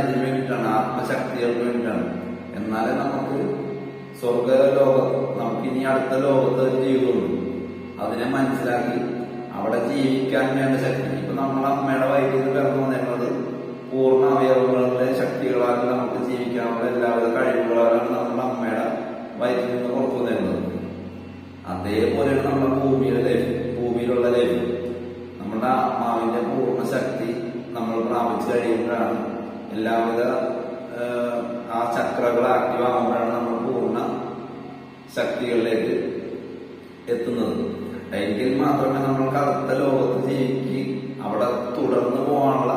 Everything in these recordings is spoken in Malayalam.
ഇതിനു വേണ്ടിയിട്ടാണ് ആത്മശക്തികൾക്ക് വേണ്ടിയിട്ടാണ്. എന്നാലേ നമുക്ക് സ്വർഗ ലോകം നമുക്ക് ഇനി അടുത്ത ലോകത്ത് ജീവിതമുള്ളൂ അതിനെ മനസ്സിലാക്കി അവിടെ ജീവിക്കാൻ വേണ്ട ശക്തി. ഇപ്പൊ നമ്മളെ അമ്മയുടെ വൈദ്യുതി കിടന്നു വന്നിരുന്നത് പൂർണ അവയവങ്ങളുടെ ശക്തികളാൽ നമുക്ക് ജീവിക്കാനുള്ള എല്ലാവിധ കഴിവുകളാലാണ് നമ്മുടെ അമ്മയുടെ വയറ്റിൽ നിന്ന് പുറത്തു തരുന്നത് അതേപോലെയാണ് നമ്മുടെ ഭൂമിയുടെ ലൈഫ് ഭൂമിയിലുള്ള ലൈഫ് നമ്മുടെ ആത്മാവിന്റെ പൂർണ ശക്തി നമ്മൾ പ്രാപിച്ചു കഴിയുമ്പോഴാണ് എല്ലാവിധ ആ ചക്രകൾ ആക്റ്റീവ് ആകുമ്പോഴാണ് നമ്മൾ പൂർണ ശക്തികളിലേക്ക് എത്തുന്നത്. എങ്കിൽ മാത്രമേ നമ്മൾ അടുത്ത ലോകത്ത് ജീവിക്ക് അവിടെ തുടർന്ന് പോകാനുള്ള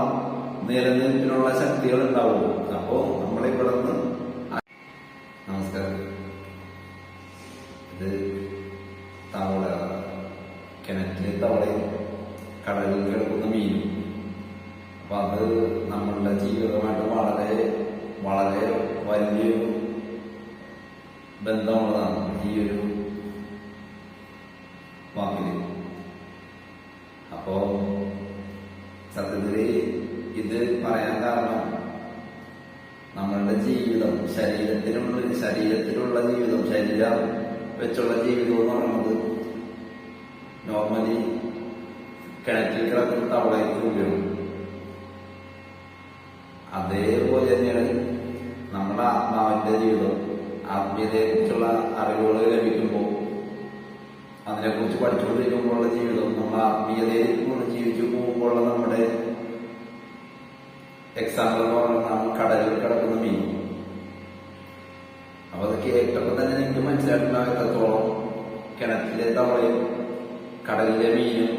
നിലനിൽപ്പിനുള്ള ശക്തികൾ ഉണ്ടാവുള്ളൂ. അപ്പോ നമ്മളിവിടെ നിന്ന് നമസ്കാരം. ഇത് തവള കിണറ്റിലെ തവളയും കടലിൽ കിടക്കുന്ന മീനും. അപ്പൊ അത് നമ്മളുടെ ജീവിതമായിട്ട് വളരെ വളരെ വലിയൊരു ബന്ധമുള്ളതാണ് ഈ ഒരു വാക്കിൽ അപ്പോ സത്യത്തിൽ ഇത് പറയാൻ കാരണം നമ്മളുടെ ജീവിതം ശരീരത്തിനുള്ള ശരീരത്തിലുള്ള ജീവിതം ശരീരം വെച്ചുള്ള ജീവിതം എന്ന് പറയുന്നത് നോർമലി കിണറ്റിൽ കിടക്കുന്ന തവളയ്ക്ക് ഉപയോഗം. അതേപോലെ തന്നെയാണ് നമ്മുടെ ആത്മാവിന്റെ ജീവിതം. ആത്മീയതയെക്കുറിച്ചുള്ള അറിവുകൾ ലഭിക്കുമ്പോൾ അതിനെക്കുറിച്ച് പഠിച്ചുകൊണ്ടിരിക്കുമ്പോഴുള്ള ജീവിതം നമ്മൾ ആത്മീയതയെ കൊണ്ട് ജീവിച്ചു പോകുമ്പോഴുള്ള നമ്മുടെ എക്സാമ്പിൾ എന്ന് പറയുന്നതാണ് കടലിൽ കിടക്കുന്ന മീൻ. അപ്പൊ അത് കേട്ടപ്പോൾ തന്നെ നിങ്ങൾക്ക് മനസ്സിലായിട്ടുണ്ടാവും കിണറ്റിലെ തവളയും കടലിലെ മീനും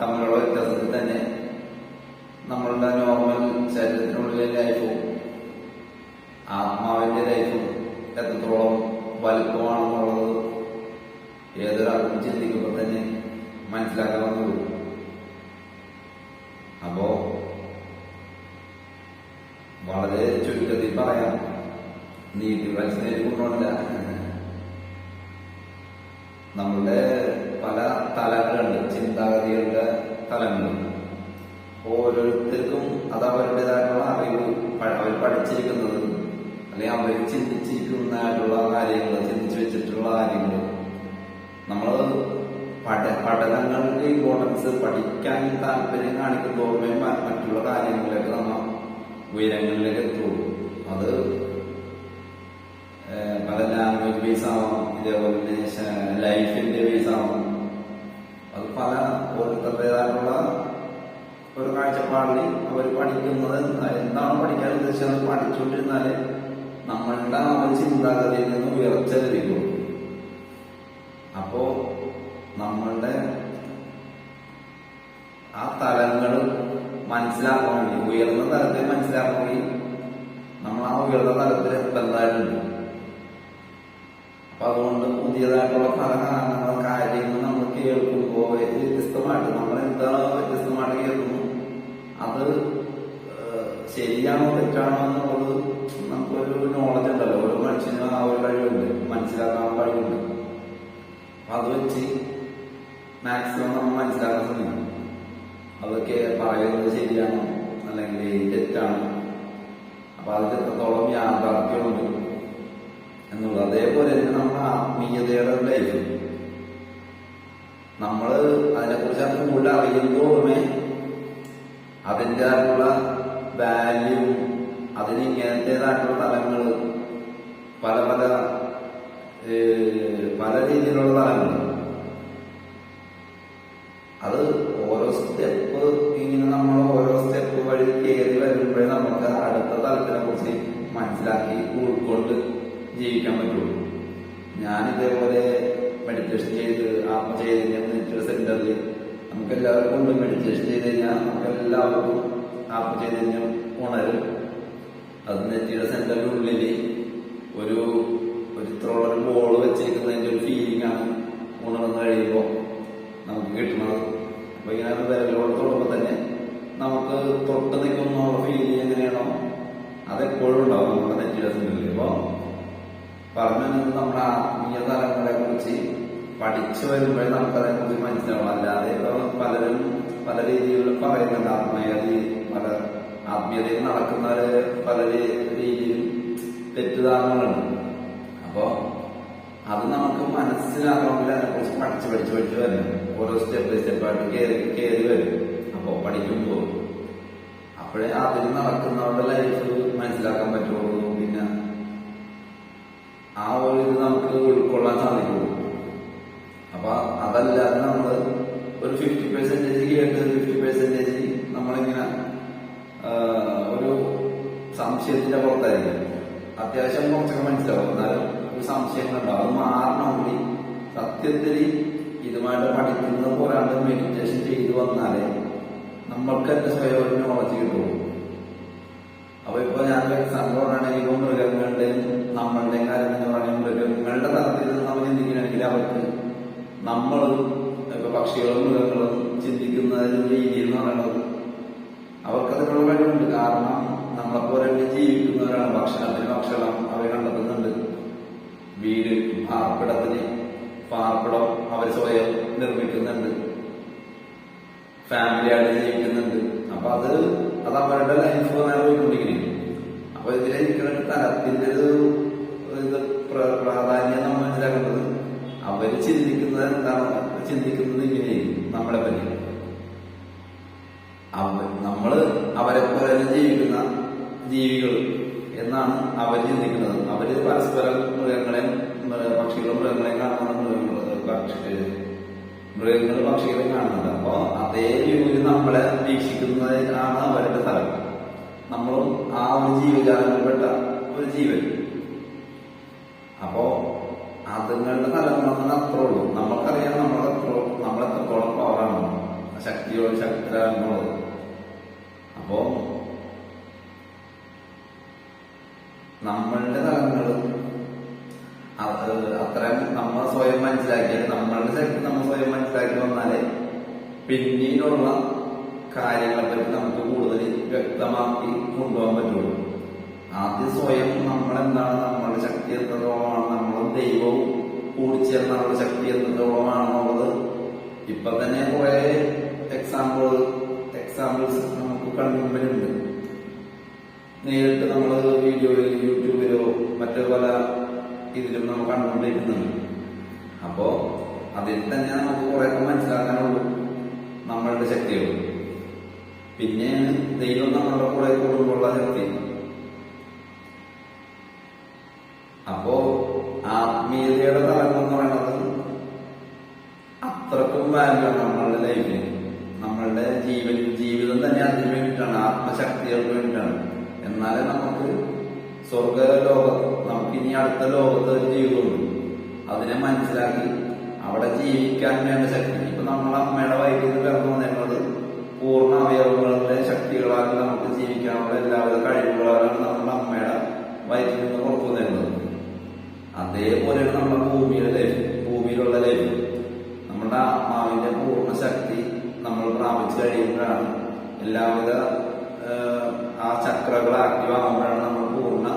തമ്മിലുള്ള വ്യത്യാസത്തിൽ തന്നെ നമ്മളുടെ നോർമൽ ശരീരത്തിനുള്ളിലെ ലൈഫും ആത്മാവിന്റെ ലൈഫും എത്രത്തോളം വലുപ്പമാണെന്നുള്ളത് ഏതൊരാൾക്കും ചിന്തിക്കുമ്പോൾ തന്നെ മനസ്സിലാക്കാവുന്നതുള്ളൂ അപ്പോ വളരെ ചുരുക്കത്തിൽ പറയാം. നീതി മനസ്സിലേക്കൊന്നുമില്ല നമ്മളുടെ പല തലങ്ങളുണ്ട് ചിന്താഗതികളുടെ തലങ്ങളുണ്ട്. ഓരോരുത്തർക്കും അത് അവരുടേതായിട്ടുള്ള അറിവ് അവർ പഠിച്ചിരിക്കുന്നത് അല്ലെങ്കിൽ അവർ ചിന്തിച്ചിരിക്കുന്നതായിട്ടുള്ള കാര്യങ്ങൾ ചിന്തിച്ചു വെച്ചിട്ടുള്ള കാര്യങ്ങൾ. നമ്മൾ പഠ പഠനങ്ങളുടെ ഇമ്പോർട്ടൻസ് പഠിക്കാൻ താല്പര്യം കാണിക്കുന്നതോറുമേ മ- മറ്റുള്ള കാര്യങ്ങളിലേക്ക് നമ്മൾ ഉയരങ്ങളിലേക്ക് എത്തുള്ളൂ അത് പല ലാംഗ്വേജ് ബേസ് ആവാം ഇതേപോലെ തന്നെ ലൈഫിന്റെ ബേസ് ആവാം. അത് പല ഓരോരുത്തരുടേതായിട്ടുള്ള ഒരു കാഴ്ചപ്പാടിൽ അവർ പഠിക്കുന്നത് എന്താ- എന്താണ് പഠിക്കാൻ ഉദ്ദേശിച്ചത് പഠിച്ചുകൊണ്ടിരുന്നാൽ നമ്മളുടെ ആ ഒരു ചിന്താഗതിയിൽ നിന്ന് ഉയർച്ച ലഭിക്കും. അപ്പോ നമ്മളുടെ ആ തലങ്ങൾ മനസ്സിലാക്കാൻ വേണ്ടി ഉയർന്ന തലത്തെ മനസ്സിലാക്കാൻ വേണ്ടി നമ്മൾ ആ ഉയർന്ന തലത്തിൽ എത്തേണ്ടതായിട്ടുണ്ട് അപ്പൊ അതുകൊണ്ട് പുതിയതായിട്ടുള്ള പല കാര്യങ്ങൾ നമ്മൾ കേൾക്കുമ്പോൾ വ്യത്യസ്തമായിട്ട് നമ്മൾ എന്താ വ്യത്യസ്തമായിട്ട് കേൾക്കുന്നു. അത് ശരിയാണോ തെറ്റാണോ എന്നുള്ളത് നമുക്കൊരു നോളജ് ഉണ്ടല്ലോ. ഓരോ മനുഷ്യനും ആ ഒരു കഴിവുണ്ട്. മനസ്സിലാക്കാൻ കഴിവുണ്ട്. അപ്പൊ അത് വെച്ച് മാക്സിമം നമ്മൾ മനസ്സിലാക്കാൻ ശ്രമിക്കും അതൊക്കെ പറയുന്നത് ശരിയാണോ? അല്ലെങ്കിൽ തെറ്റാണോ? അപ്പൊ അതിൽ എത്രത്തോളം യാഥാർത്ഥ്യമുണ്ട്? എന്നുള്ളത്. അതേപോലെ തന്നെ നമ്മുടെ ആത്മീയതയുടെ ലൈഫ് നമ്മൾ അതിനെക്കുറിച്ച് അത് കൂടുതൽ അറിയുന്നതോറുമേ അതിന്റെതായിട്ടുള്ള വാല്യൂ അതിന് ഇങ്ങനത്തേതായിട്ടുള്ള തലങ്ങൾ പല പല പല രീതിയിലുള്ള തലങ്ങൾ അത് ഓരോ സ്റ്റെപ്പ് ഇങ്ങനെ നമ്മൾ ഓരോ സ്റ്റെപ്പ് വഴി കയറി വരുമ്പോഴേ നമുക്ക് അടുത്ത തലത്തിനെ കുറിച്ച് മനസ്സിലാക്കി ഉൾക്കൊണ്ട് ജീവിക്കാൻ പറ്റുള്ളൂ. ഞാൻ ഇതേപോലെ മെഡിറ്റേഷൻ ചെയ്ത് ആപ്പ് ചെയ്ത് കഴിഞ്ഞാൽ സെന്ററിൽ നമുക്ക് എല്ലാവർക്കും ഉണ്ട്. മെഡിറ്റേഷൻ ചെയ്ത് കഴിഞ്ഞാൽ നമുക്ക് എല്ലാവർക്കും ആപ്പ് ചെയ്ത് കഴിഞ്ഞാൽ ഉണരും അത് നെറ്റിയുടെ സെന്ററിനുള്ളിൽ ഒരു ഒരു ഒരു ബോൾ വെച്ചിരിക്കുന്നതിന്റെ ഒരു ഫീലിംഗ് ആണ് ഉണർന്നു കഴിയുമ്പോൾ നമുക്ക് കിട്ടുന്നത്. അപ്പൊ ഇങ്ങനെ വിരലോട് തൊടുമ്പോൾ തന്നെ നമുക്ക് തൊട്ട് നിൽക്കുന്നുള്ള ഫീലിംഗ് എങ്ങനെയാണോ അതെപ്പോഴും ഉണ്ടാവും നമ്മുടെ നെറ്റിയുടെ സെന്ററിൽ അപ്പൊ പറഞ്ഞു വന്നത് നമ്മുടെ ആത്മീയ തലങ്ങളെ കുറിച്ച് പഠിച്ചു വരുമ്പോഴേ നമുക്കതിനെ കുറിച്ച് മനസ്സിലാവും. അല്ലാതെ പലരും പല രീതികളിലും പറയുന്നുണ്ട് ആത്മീയത പല ആത്മീയതയിൽ നടക്കുന്നവര് പല രീതിയിലും തെറ്റിദ്ധാരണകളുണ്ട്. അപ്പോ അത് നമുക്ക് മനസ്സിലാകണമെങ്കിൽ അതിനെക്കുറിച്ച് പഠിച്ച് പഠിച്ച് പഠിച്ച് വരും ഓരോ സ്റ്റെപ്പ് ബൈ സ്റ്റെപ്പായിട്ട് കയറി കയറി വരും. അപ്പോൾ പഠിക്കുമ്പോൾ അപ്പോഴേ അതിൽ നടക്കുന്നവരുടെ ലൈഫ് മനസ്സിലാക്കാൻ പറ്റുള്ളൂ. ആ ഒരു ഇത് നമുക്ക് ഉൾക്കൊള്ളാൻ സാധിക്കുള്ളൂ. അപ്പൊ അതല്ലാതെ നമ്മൾ ഒരു ഫിഫ്റ്റി പെർസെന്റേജ് കേട്ട് ഫിഫ്റ്റി പെർസെന്റേജ് നമ്മളിങ്ങനെ ഒരു സംശയത്തിന്റെ പുറത്തായിരിക്കും. അത്യാവശ്യം കുറച്ചൊക്കെ മനസ്സിലാവും. എന്നാലും ഒരു സംശയങ്ങളുണ്ടാവും അത് മാറണമെങ്കിൽ സത്യത്തിൽ ഇതുമായിട്ട് പഠിക്കുന്നത് പോരാണ്ട് മെഡിറ്റേഷൻ ചെയ്തു വന്നാലേ നമ്മൾക്ക് തന്നെ സ്വയം ഒരു നോളജ് കിട്ടുള്ളൂ. അപ്പൊ ഇപ്പൊ ഞാൻ സംഭവമാണ് ഈ ഇപ്പൊ മൃഗങ്ങളുടെയും നമ്മളുടെ കാര്യം എന്ന് പറയുന്നത് മൃഗങ്ങളുടെ തലത്തിൽ നിന്ന് നമ്മൾ ചിന്തിക്കുകയാണെങ്കിൽ അവർക്ക് നമ്മളും ഇപ്പൊ പക്ഷികളും മൃഗങ്ങളും ചിന്തിക്കുന്ന രീതി എന്ന് പറയുന്നത് അവർക്കതിനുള്ള കഴിവുണ്ട്. കാരണം നമ്മളെപ്പോലെ ജീവിക്കുന്നവരാണ് ഭക്ഷണത്തിന് ഭക്ഷണം അവരെ കണ്ടെത്തുന്നുണ്ട്. വീട് പാർപ്പിടത്തിന് പാർപ്പിടം അവർ സ്വയം നിർമ്മിക്കുന്നുണ്ട്. ഫാമിലിയായിട്ട് ജീവിക്കുന്നുണ്ട്. അപ്പൊ അത് അത് അവരുടെ ലൈഫ് അങ്ങനെ പോയിക്കൊണ്ടിരിക്കുന്നു അപ്പൊ ഇതിലിരിക്കുന്ന ഒരു തലത്തിന്റെ ഒരു പ്രാധാന്യം നമ്മൾ മനസ്സിലാക്കേണ്ടത് അവർ ചിന്തിക്കുന്നത് എന്താണ്? ചിന്തിക്കുന്നത് ഇങ്ങനെയായിരിക്കും നമ്മളെ പറ്റി. നമ്മൾ അവരെ പോലെ ജീവിക്കുന്ന ജീവികൾ എന്നാണ് അവർ ചിന്തിക്കുന്നത്. അവർ പരസ്പരം മൃഗങ്ങളെ പക്ഷികളും മൃഗങ്ങളെയും കാണുന്ന മൃഗങ്ങൾ പക്ഷി മൃഗങ്ങൾ പക്ഷികളെ കാണുന്നുണ്ട്. അപ്പോ അതേ രീതിയിൽ നമ്മളെ വീക്ഷിക്കുന്നതാണ് സ്ഥലം നമ്മളും ആ ഒരു ജീവജാലങ്ങളിൽപ്പെട്ട ഒരു ജീവൻ. അപ്പോ അതുങ്ങളുടെ തലമുറ അത്ര ഉള്ളൂ. നമുക്കറിയാം നമ്മൾ നമ്മളെത്രത്തോളം പവറാണ് ശക്തിയോട് ശക്തരാണെന്നുള്ളത് അപ്പോ നമ്മളുടെ തലങ്ങളും അത്ര അത്രയും നമ്മൾ സ്വയം മനസ്സിലാക്കിയാൽ നമ്മളുടെ ശക്തി നമ്മൾ സ്വയം മനസ്സിലാക്കി വന്നാലേ പിന്നീടുള്ള കാര്യങ്ങളെ പറ്റി നമുക്ക് കൂടുതൽ വ്യക്തമാക്കി കൊണ്ടുപോകാൻ പറ്റുള്ളൂ. ആദ്യം സ്വയം നമ്മളെന്താണ്? നമ്മളുടെ ശക്തി എത്രത്തോളമാണ്? നമ്മൾ ദൈവവും കൂടിച്ചേർന്ന നമ്മുടെ ശക്തി എത്രത്തോളമാണെന്നുള്ളത് ഇപ്പൊ തന്നെ കുറെ എക്സാമ്പിൾ എക്സാമ്പിൾസ് നമുക്ക് കൺമുമ്പിലുണ്ട് നേരിട്ട് നമ്മൾ വീഡിയോയിൽ യൂട്യൂബിലോ മറ്റു പല ഇതിലും നമ്മൾ കണ്ടുകൊണ്ടിരിക്കുന്നുണ്ട്. അപ്പോ അതിൽ തന്നെ നമുക്ക് കുറെ മനസ്സിലാക്കാനുള്ളൂ നമ്മളുടെ ശക്തികൾ പിന്നെയാണ് ദൈവം നമ്മുടെ കൂടെ കൂടുമ്പോഴുള്ള ശക്തി. അപ്പോ ആത്മീയതയുടെ തലം എന്ന് പറയുന്നത് അത്രക്കും വാല്യൂ നമ്മളുടെ ലൈഫിൽ നമ്മളുടെ ജീവൻ ജീവിതം തന്നെ അതിനു വേണ്ടിയിട്ടാണ് ആത്മശക്തികൾക്ക് വേണ്ടിയിട്ടാണ്. എന്നാലേ നമുക്ക് സ്വർഗ ലോകം നമുക്ക് ഇനി അടുത്ത ലോകത്ത് ഒരു ജീവിതമുണ്ട് അതിനെ മനസ്സിലാക്കി അവിടെ ജീവിക്കാൻ വേണ്ട ശക്തി. ഇപ്പൊ നമ്മളെ അമ്മയുടെ വൈദ്യുതി പിറന്നു വന്നേക്കുന്നത് പൂർണ അവയവങ്ങളുടെ ശക്തികളാൽ നമുക്ക് ജീവിക്കാനുള്ള എല്ലാവിധ കഴിവുകളാണ് നമ്മുടെ അമ്മയുടെ വയറ്റിൽ നിന്ന് പുറത്തു വന്നേക്കുന്നത് അതേപോലെയാണ് നമ്മുടെ ഭൂമിയുടെ ഭൂമിയിലുള്ള ലൈഫ് നമ്മുടെ ആത്മാവിന്റെ പൂർണ ശക്തി നമ്മൾ പ്രാപിച്ചു കഴിയുമ്പോഴാണ് എല്ലാവിധ ആ ചക്രകൾ ആക്റ്റീവ് നമ്മൾ പൂർണ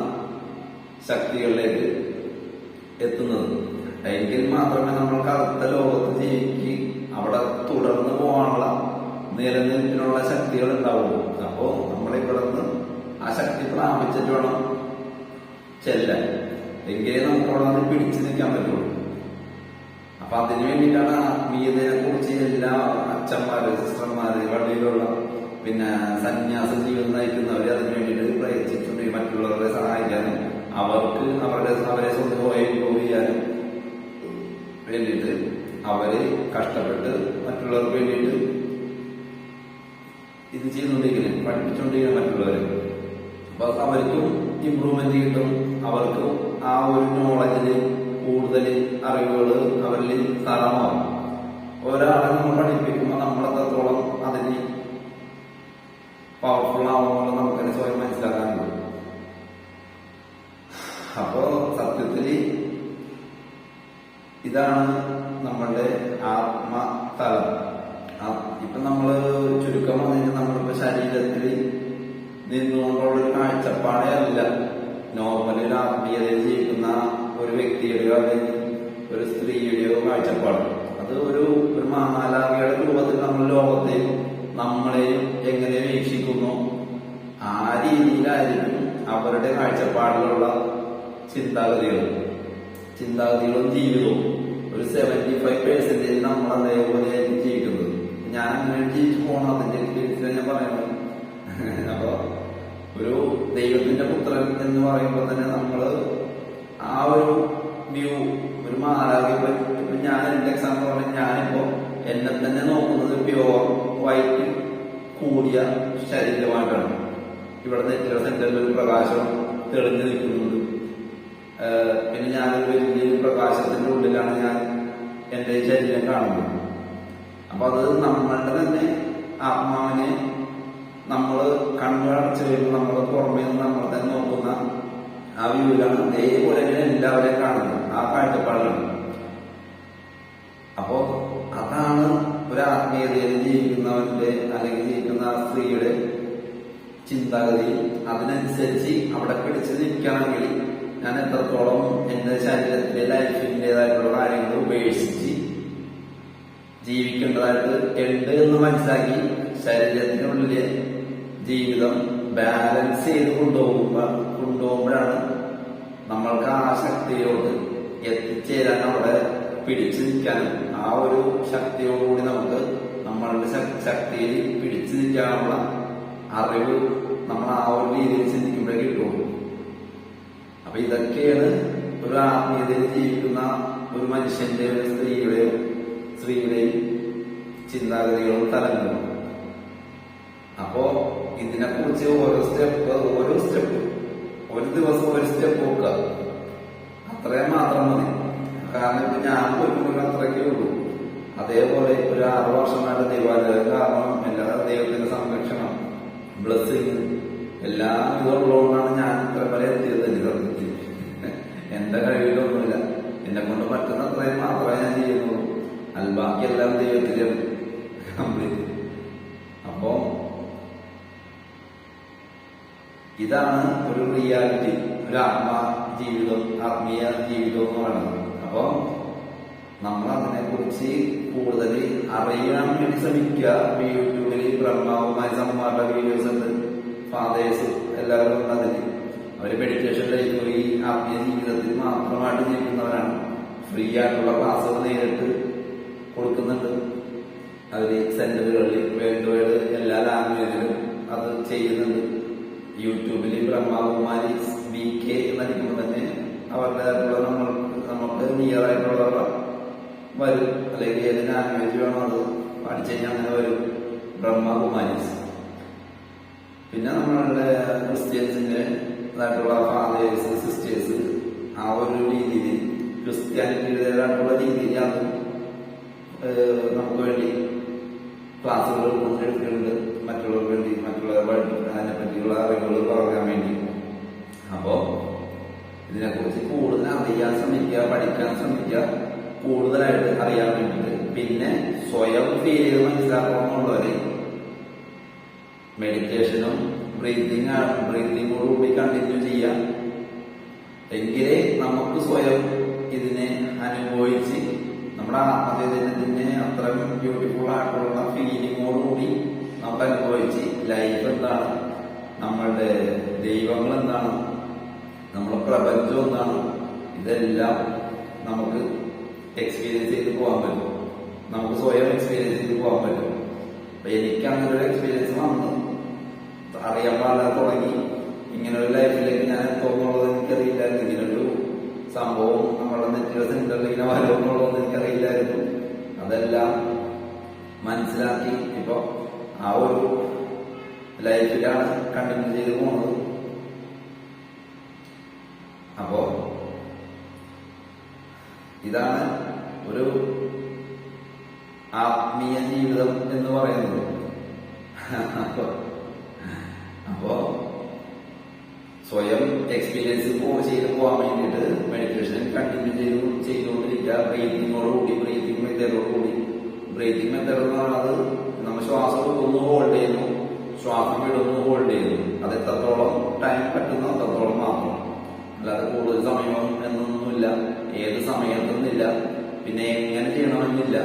ശക്തികളിലേക്ക് എത്തുന്നത്. എങ്കിൽ മാത്രമേ നമ്മൾ കറുത്ത ലോകത്ത് ജീവിക്ക് അവിടെ തുടർന്ന് പോകാനുള്ള നിലനിൽപ്പിനുള്ള ശക്തികൾ ഉണ്ടാവുള്ളൂ അപ്പോ നമ്മളെ കിടന്ന് ആ ശക്തി പ്രാപിച്ചിട്ട് വേണം ചെല്ലാൻ. എങ്കിലേ നമുക്ക് അവിടെ നിന്ന് പിടിച്ചു നിൽക്കാൻ പറ്റുള്ളൂ. അപ്പൊ അതിനു വേണ്ടിയിട്ടാണ് ആത്മീയതയെ കുറിച്ച് എല്ലാ അച്ഛന്മാര് സിസ്റ്റർമാര് വള്ളിയിലുള്ള പിന്നെ സന്യാസ ജീവിതം നയിക്കുന്നവര് അതിനു വേണ്ടിയിട്ട് പ്രയത്നിച്ചിട്ടുണ്ട്. മറ്റുള്ളവരെ സഹായിക്കാനും അവർക്ക് അവരുടെ അവരെ സ്വന്തം ഇമ്പ്രൂവ് ചെയ്യാനും വേണ്ടിയിട്ട് അവർ കഷ്ടപ്പെട്ട് മറ്റുള്ളവർക്ക് വേണ്ടിയിട്ട് ഇത് ചെയ്യുന്നുണ്ടെങ്കിൽ പഠിപ്പിച്ചുകൊണ്ടിരിക്കുന്ന മറ്റുള്ളവരെ. അപ്പൊ അവർക്കും ഇമ്പ്രൂവ്മെന്റ് കിട്ടും. അവർക്കും ആ ഒരു നോളജിൽ കൂടുതൽ അറിവുകൾ അവരിൽ സ്ഥലമാകും ഒരാളെ നമ്മൾ പഠിപ്പിക്കുമ്പോൾ നമ്മളെത്രത്തോളം അതിന് പവർഫുൾ ആവുമ്പോൾ നമുക്കതിനെ സ്വയം മനസ്സിലാക്കാൻ മനസ്സിലാക്കാനുള്ളൂ അപ്പോ സത്യത്തിൽ ഇതാണ് നമ്മളുടെ ആത്മതലം. ഇപ്പൊ നമ്മൾ ചുരുക്കം വന്നിട്ട് നമ്മളിപ്പോ ശരീരത്തിൽ നിന്നുകൊണ്ടുള്ള ഒരു കാഴ്ചപ്പാടേ അല്ല. നോർമലി ഒരു ആത്മീയതയിൽ ജീവിക്കുന്ന ഒരു വ്യക്തിയുടെയോ അല്ലെങ്കിൽ ഒരു സ്ത്രീയുടെയോ കാഴ്ചപ്പാട്. അത് ഒരു ഒരു മാലാവിയുടെ രൂപത്തിൽ നമ്മൾ ലോകത്തെയും നമ്മളെയും എങ്ങനെ വീക്ഷിക്കുന്നു? ആ രീതിയിലായിരിക്കും അവരുടെ കാഴ്ചപ്പാടിലുള്ള ചിന്താഗതികൾ. ചിന്താഗതികളും ജീവിതവും. ഒരു സെവന്റി ഫൈവ് പേഴ്സെന്റേജ് നമ്മൾ അതേപോലെ ജീവിക്കുന്നത്. ഞാൻ അങ്ങനെ ജീവിച്ചു പോകണം അതിന്റെ എക്സ്പീരിയൻസ് തന്നെ പറയണം അപ്പൊ ഒരു ദൈവത്തിന്റെ പുത്രൻ എന്ന് പറയുമ്പോൾ തന്നെ നമ്മൾ ആ ഒരു വ്യൂ ഒരു ഇപ്പൊ ഞാൻ എന്റെ എക്സാമ്പിൾ പറഞ്ഞ ഞാനിപ്പോ എന്നെ തന്നെ നോക്കുന്നത് പ്യോർ വൈറ്റ് കൂടിയ ശരീരമായിട്ടാണ്. ഇവിടെ നെറ്റിയുടെ സെന്ററിൽ ഒരു പ്രകാശം തെളിഞ്ഞു നിൽക്കുന്നുണ്ട് പിന്നെ ഞാനൊരു വലിയ പ്രകാശത്തിന്റെ ഉള്ളിലാണ് ഞാൻ എന്റെ ശരീരം കാണുന്നത്. അപ്പൊ അത് നമ്മളുടെ തന്നെ ആത്മാവിനെ നമ്മൾ കണ്ണുകളടച്ച് കഴിയുമ്പോൾ നമ്മൾ പുറമേ നിന്ന് നമ്മൾ തന്നെ നോക്കുന്ന ആ വ്യൂവിലാണ് അതേപോലെ തന്നെ എല്ലാവരെയും കാണുന്നത്. ആ കാഴ്ചപ്പാടിലാണ്. അപ്പോ അതാണ് ഒരു ആത്മീയതയിൽ ജീവിക്കുന്നവന്റെ അല്ലെങ്കിൽ ജീവിക്കുന്ന ആ സ്ത്രീയുടെ ചിന്താഗതി. അതിനനുസരിച്ച് അവിടെ പിടിച്ചു നിൽക്കണമെങ്കിൽ ഞാൻ എത്രത്തോളം എന്റെ ശരീരത്തിലെ ലൈഫിന്റെതായിട്ടുള്ള കാര്യങ്ങൾ ഉപേക്ഷിച്ച് ജീവിക്കേണ്ടതായിട്ട് ഉണ്ട് എന്ന് മനസ്സിലാക്കി ശരീരത്തിനുള്ളിലെ ജീവിതം ബാലൻസ് ചെയ്ത് കൊണ്ടുപോകുമ്പോൾ കൊണ്ടുപോകുമ്പോഴാണ് നമ്മൾക്ക് ആ ശക്തിയോട് എത്തിച്ചേരാൻ അവിടെ പിടിച്ചു നിൽക്കാനും ആ ഒരു ശക്തിയോടുകൂടി നമുക്ക് നമ്മളുടെ ശക്- ശക്തിയിൽ പിടിച്ചു നിൽക്കാനുള്ള അറിവ് നമ്മൾ ആ ഒരു രീതിയിൽ ചിന്തിക്കുമ്പോഴേ കിട്ടുള്ളൂ. അപ്പൊ ഇതൊക്കെയാണ് ഒരു ആത്മീയതയിൽ ജീവിക്കുന്ന ഒരു മനുഷ്യന്റെ ഒരു സ്ത്രീയുടെയോ സ്ത്രീയുടെയും ചിന്താഗതികളും തലങ്ങളും. അപ്പോ ഇതിനെക്കുറിച്ച് ഓരോ സ്റ്റെപ്പ് ഓരോ സ്റ്റെപ്പ് ഒരു ദിവസം ഒരു സ്റ്റെപ്പ് നോക്കുക. അത്രയും മാത്രം മതി. കാരണം ഇപ്പൊ ഞാൻ പോയിക്കൊണ്ടിരിക്കുന്ന അത്രയ്ക്കേ ഉള്ളൂ. അതേപോലെ ഒരു ആറു വർഷമായിട്ട് ദൈവാലയം കാരണം എല്ലാ ദൈവത്തിന്റെ സംരക്ഷണം ബ്ലസ്സിങ് എല്ലാം ഇതുള്ളതുകൊണ്ടാണ് ഞാൻ ഇത്ര വരെ എത്തിയത് തന്നെ എന്റെ കഴിവിലൊന്നുമില്ല. എന്നെ കൊണ്ട് പറ്റുന്ന അത്രയും മാത്രമേ ഞാൻ ചെയ്യുന്നുള്ളൂ. അല്ല ബാക്കിയെല്ലാം ദൈവത്തിലും കംപ്ലീറ്റ് അപ്പോ ഇതാണ് ഒരു റിയാലിറ്റി ഒരു ആത്മാ ജീവിതം ആത്മീയ ജീവിതം എന്ന് പറയുന്നത്. അപ്പോ നമ്മൾ അതിനെ കുറിച്ച് കൂടുതൽ അറിയാൻ വേണ്ടി ശ്രമിക്കുക. യൂട്യൂബിൽ ബ്രഹ്മാവുമായി സമ്മാരുടെ വീഡിയോസ് ഉണ്ട്. ഫാദേഴ്സ് എല്ലാവരും ഉണ്ട് അതിൽ. അവർ മെഡിറ്റേഷൻ ലൈഫ് ഈ ആത്മീയ ജീവിതത്തിൽ മാത്രമായിട്ട് ജീവിക്കുന്നവരാണ്. ഫ്രീ ആയിട്ടുള്ള ക്ലാസ്സുകൾ നേരിട്ട് കൊടുക്കുന്നുണ്ട്. അവർ സെന്ററുകളിൽ വൈഡ് എല്ലാ ലാംഗ്വേജിലും അത് ചെയ്യുന്നുണ്ട്. യൂട്യൂബിൽ ബ്രഹ്മകുമാരി ബി കെ എന്നടിക്കുമ്പോൾ തന്നെ അവരുടേതായിട്ടുള്ള നമ്മൾ നമുക്ക് നിയർ ആയിട്ടുള്ളവർ വരും. അല്ലെങ്കിൽ ഏത് ലാംഗ്വേജ് വേണോ അത് പഠിച്ചു കഴിഞ്ഞാൽ അങ്ങനെ വരും. ബ്രഹ്മകുമാരീസ് പിന്നെ നമ്മളുടെ ക്രിസ്ത്യൻസിന്റെ ഇതായിട്ടുള്ള ഫാദേഴ്സ് സിസ്റ്റേഴ്സ് ആ ഒരു രീതിയിൽ ക്രിസ്ത്യാനിറ്റിയുടേതായിട്ടുള്ള രീതിയിൽ അതും നമുക്ക് വേണ്ടി ക്ലാസ്സുകൾ കൊണ്ടെടുക്കുന്നുണ്ട് മറ്റുള്ളവർക്ക് വേണ്ടി മറ്റുള്ളവർ അതിനെ പറ്റിയുള്ള അറിവുകൾ പറയാൻ വേണ്ടി. അപ്പോ ഇതിനെക്കുറിച്ച് കൂടുതൽ അറിയാൻ ശ്രമിക്കുക പഠിക്കാൻ ശ്രമിക്കുക കൂടുതലായിട്ട് അറിയാൻ വേണ്ടിയിട്ട്. പിന്നെ സ്വയം ഫീൽ ചെയ്ത് മനസ്സിലാക്കണമെന്നുള്ളവരെ മെഡിറ്റേഷനും ബ്രീത്തിങ് ബ്രീത്തിങ്ങോടുകൂടി കണ്ടിന്യൂ ചെയ്യാം എങ്കിലേ നമുക്ക് സ്വയം ഇതിനെ അനുഭവിച്ച് നമ്മുടെ ആത്മചൈതന്യത്തിനെ അത്രയും ബ്യൂട്ടിഫുൾ ആയിട്ടുള്ള ഫീലിങ്ങോടുകൂടി നമ്മൾ അനുഭവിച്ച് ലൈഫ് എന്താണ്? നമ്മളുടെ ദൈവങ്ങൾ എന്താണ്? നമ്മുടെ പ്രപഞ്ചം എന്താണ്? ഇതെല്ലാം നമുക്ക് എക്സ്പീരിയൻസ് ചെയ്ത് പോകാൻ പറ്റും. നമുക്ക് സ്വയം എക്സ്പീരിയൻസ് ചെയ്ത് പോകാൻ പറ്റും. അപ്പൊ എനിക്ക് അങ്ങനെ ഒരു എക്സ്പീരിയൻസ് വന്നു. അറിയാൻ പാടില്ലാതെ തുടങ്ങി. ഇങ്ങനെ ഒരു ലൈഫിലേക്ക് സെന്ററിൽ ഇങ്ങനെ വരുമെന്നുള്ളതൊന്നും എനിക്കറിയില്ലായിരുന്നു. അതെല്ലാം മനസ്സിലാക്കി ഇപ്പൊ ആ ഒരു ലൈഫിലാണ് കണ്ടിന്യൂ ചെയ്ത് പോകുന്നത്. അപ്പോ ഇതാണ് ഒരു ആത്മീയ ജീവിതം എന്ന് പറയുന്നത്. അപ്പോ സ്വയം എക്സ്പീരിയൻസ് ചെയ്ത് പോകാൻ വേണ്ടിയിട്ട് മെഡിറ്റേഷൻ കണ്ടിന്യൂ ചെയ്ത്. ബ്രീത്തിങ് മെത്തേഡ് എന്ന് പറയുന്നത് നമ്മൾ ശ്വാസം ഒന്ന് ഹോൾഡ് ചെയ്യുന്നു. ശ്വാസം വിടുന്നു ഹോൾഡ് ചെയ്യുന്നു. അത് എത്രത്തോളം ടൈം പറ്റുന്നു അത്രത്തോളം മാത്രം. അല്ലാതെ കൂടുതൽ സമയം എന്നൊന്നുമില്ല. ഏത് സമയത്തൊന്നുമില്ല പിന്നെ എങ്ങനെ ചെയ്യണമെന്നില്ല.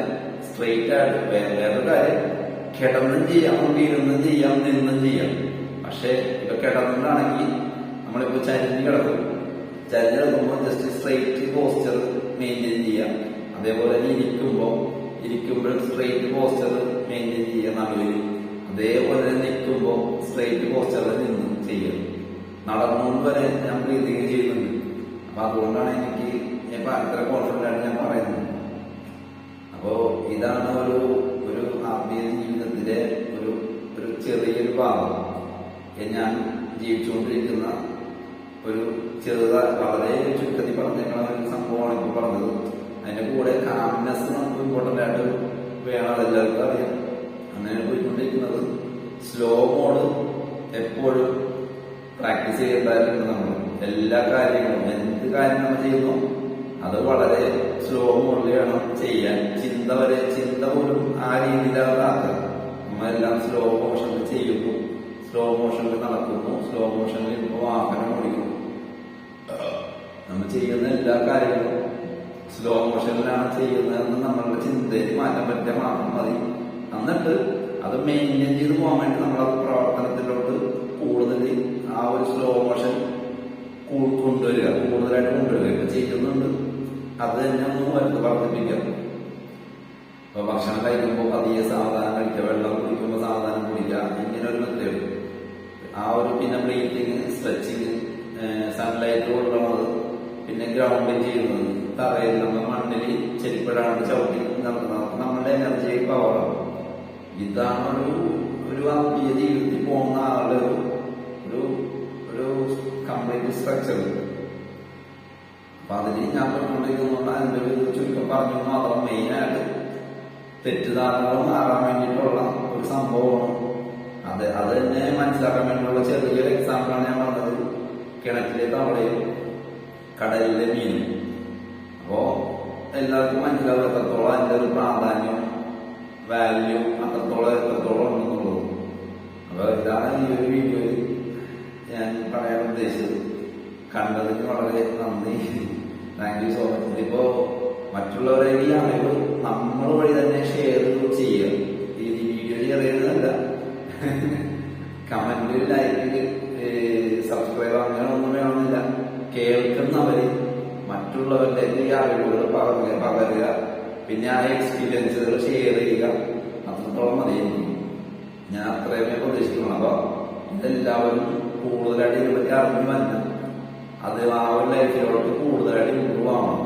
സ്ട്രെയിറ്റ് ആയിട്ട് വേറെ കാര്യം. കിടന്നും ചെയ്യാം നമുക്ക് ചെയ്യാം നിന്നും ചെയ്യാം. പക്ഷെ ഇപ്പൊ കിടന്നിട്ടാണെങ്കിൽ നമ്മളിപ്പോ ചരിഞ്ഞ് കിടക്കും. ചരിഞ്ഞ് കിടക്കുമ്പോൾ ജസ്റ്റ് സ്ട്രെയിറ്റ് പോസ്റ്റർ മെയിന്റെയിൻ ചെയ്യാം. അതേപോലെ ഇരിക്കുമ്പോൾ ഇരിക്കുമ്പോൾ സ്ട്രെയിറ്റ് പോസ്റ്റർ മെയിന്റെയിൻ ചെയ്യുക നടുവിൽ. അതേപോലെ നിൽക്കുമ്പോൾ സ്ട്രെയിറ്റ് പോസ്ചറിൽ നിന്ന് ചെയ്യണം നടന്നുകൊണ്ട് വരെ ഞാൻ ബ്രീതിങ് ചെയ്യുന്നുണ്ട്. അപ്പൊ അതുകൊണ്ടാണ് എനിക്ക് ഞാൻ അത്ര കോൺഫിഡന്റ് ആണ് ഞാൻ പറയുന്നത്. അപ്പോ ഇതാണ് ഒരു ഒരു ആത്മീയ ജീവിതത്തിലെ ഒരു ഒരു ചെറിയൊരു ഭാഗം. ഞാൻ ജീവിച്ചുകൊണ്ടിരിക്കുന്ന ഒരു ചെറുതായി വളരെ ചുരുക്കത്തിൽ പറഞ്ഞേക്കുന്ന ഒരു സംഭവമാണ് ഇപ്പൊ പറഞ്ഞത്. അതിന്റെ കൂടെ കാംനെസ് നമുക്ക് ഇമ്പോർട്ടന്റ് ആയിട്ട് വേണം അതെല്ലാവർക്കും അറിയാം. അങ്ങനെ പോയിക്കൊണ്ടിരിക്കുന്നത്. സ്ലോ മോഡ് എപ്പോഴും പ്രാക്ടീസ് ചെയ്യേണ്ടതായിട്ടുണ്ട് നമ്മൾ എല്ലാ കാര്യങ്ങളും എന്ത് കാര്യം നമ്മൾ ചെയ്യുന്നു അത് വളരെ സ്ലോ മോഡിൽ വേണം ചെയ്യാൻ. ചിന്ത വരെ ചിന്ത പോലും ആ രീതിയിലാകാതെ നമ്മളെല്ലാം സ്ലോ മോഷനിൽ ചെയ്യുന്നു. സ്ലോ മോഷനിൽ നടക്കുന്നു. സ്ലോ മോഷനിൽ ഇപ്പോൾ വാഹനം ഓടിക്കുന്നു. നമ്മൾ ചെയ്യുന്ന എല്ലാ കാര്യങ്ങളും സ്ലോ മോഷനിലാണ് ചെയ്യുന്നതെന്ന് നമ്മളുടെ ചിന്തയിൽ മാറ്റം പറ്റിയ മാത്രം മതി. എന്നിട്ട് അത് മെയിന്റെയിൻ ചെയ്ത് പോകാൻ വേണ്ടി നമ്മളെ പ്രവർത്തനത്തിലോട്ട് കൂടുതൽ ആ ഒരു സ്ലോ മോഷൻ കൊണ്ടുവരിക കൂടുതലായിട്ട് കൊണ്ടുവരിക ഇപ്പൊ ചെയ്യുന്നുണ്ട്. അത് തന്നെ ഒന്ന് വരുന്നത് വർദ്ധിപ്പിക്കാം ഇപ്പൊ ഭക്ഷണം കഴിക്കുമ്പോൾ പതിയെ സാവധാനം കഴിക്കുക വെള്ളം കുടിക്കുമ്പോൾ സാവധാനം കുടിക്കുക ഇങ്ങനെ ഒരു മെത്തേഡ് ആ ഒരു പിന്നെ ബ്രീത്തിങ് സ്ട്രെച്ചിങ് സൺലൈറ്റ് കൊണ്ടുള്ളത് പിന്നെ ഗ്രൗണ്ടിങ് ചെയ്യുന്നത്. തറയിൽ നമ്മൾ മണ്ണിൽ ചെരിപ്പിടാണ്ട് ചവിട്ടി നമ്മളുടെ എനർജി പവറാണ് ഇതാണ് ഒരു ഒരു ആത്മീയ ജീവിതത്തിൽ പോകുന്ന ആളുടെ ഒരു ഒരു കംപ്ലീറ്റ് സ്ട്രക്ചർ അപ്പൊ അതിന് ഞാൻ പറഞ്ഞുകൊണ്ടിരിക്കുന്നതുകൊണ്ട് അതിന്റെ ഒരു ചുരുക്കം പറഞ്ഞു മാത്രം മെയിനായിട്ട് തെറ്റിദ്ധാരണകൾ മാറാൻ വേണ്ടിയിട്ടുള്ള ഒരു സംഭവമാണ്. അത് അത് തന്നെ മനസ്സിലാക്കാൻ വേണ്ടിയുള്ള ചെറിയൊരു എക്സാമ്പിളാണ് ഞാൻ പറഞ്ഞത്. കിണറ്റിലെ തവളയും കടലിലെ മീനും. അപ്പോ എല്ലാവർക്കും മനസ്സിലാവും എത്രത്തോളം അതിന്റെ ഒരു പ്രാധാന്യം വാല്യൂ അത്രത്തോളം എത്രത്തോളം ഉണ്ടെന്നുള്ളത്. അപ്പൊ ഇതാണ് ഈ ഒരു വീഡിയോയിൽ ഞാൻ പറയാൻ ഉദ്ദേശിച്ചത്. കണ്ടതിന് വളരെ നന്ദി. താങ്ക് യു സോ മച്ച് ഇതിപ്പോ മറ്റുള്ളവരെ ഈ അറിവ് നമ്മൾ വഴി തന്നെ പിന്നെ ആ എക്സ്പീരിയൻസുകൾ ഷെയർ ചെയ്യുക. അത്രത്തോളം മതി. ഞാൻ അത്രയുമേ പ്രതീക്ഷിക്കണം അപ്പൊ ഇതെല്ലാവരും കൂടുതലായിട്ട് ഇതിനെപ്പറ്റി അറിഞ്ഞു വരണം അത് ആ ഒരു ലൈഫിലോട്ട് കൂടുതലായിട്ട് ഇമ്പ്രൂവ് ആവണം.